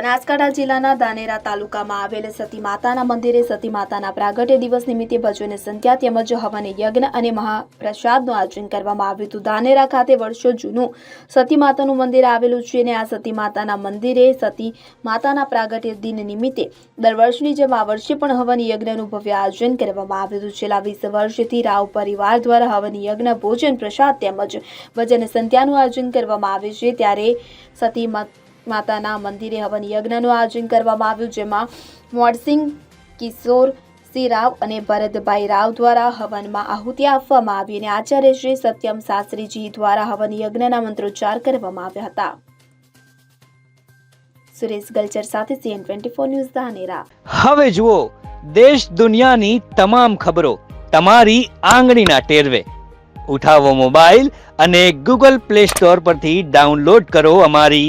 બનાસકાંઠા જિલ્લાના દાનેરા તાલુકામાં આવેલ સતી માતાના મંદિરે સતી માતાના પ્રાગટ્ય દિવસ નિમિત્તે ભજન સંધ્યા તેમજ હવન યજ્ઞ અને મહાપ્રસાદનું આયોજન કરવામાં આવ્યું હતું. દાનેરા ખાતે વર્ષો જૂનું સતી માતાનું મંદિર આવેલું છે અને આ સતી માતાના મંદિરે સતી માતાના પ્રાગટ્ય દિન નિમિત્તે દર વર્ષની જેમ આ વર્ષે પણ હવન યજ્ઞનું ભવ્ય આયોજન કરવામાં આવ્યું હતું. છેલ્લા વીસ વર્ષથી રાવ પરિવાર દ્વારા હવન યજ્ઞ, ભોજન, પ્રસાદ તેમજ ભજન સંધ્યાનું આયોજન કરવામાં આવે છે. ત્યારે સતી માતાના મંદિરે હવન યજ્ઞનું આયોજન કરવામાં આવ્યું, જેમાં મોડસિંહ કિશોર સિંહ રાવ અને ભરતભાઈ રાવ દ્વારા હવનમાં આહુતિ આપવામાં આવી અને આચાર્ય શ્રી સત્યમ શાસ્ત્રીજી દ્વારા હવન યજ્ઞના મંત્રોચ્ચાર કરવામાં આવ્યા હતા. સુરેશ ગલચર સાથે CN twenty four news Dhanera. હવે જુઓ, દેશ દુનિયાની તમામ ખબરો તમારી આંગળીના ટેરવે. ઉઠાવો મોબાઈલ અને ગૂગલ પ્લે સ્ટોર પરથી ડાઉનલોડ કરો અમારી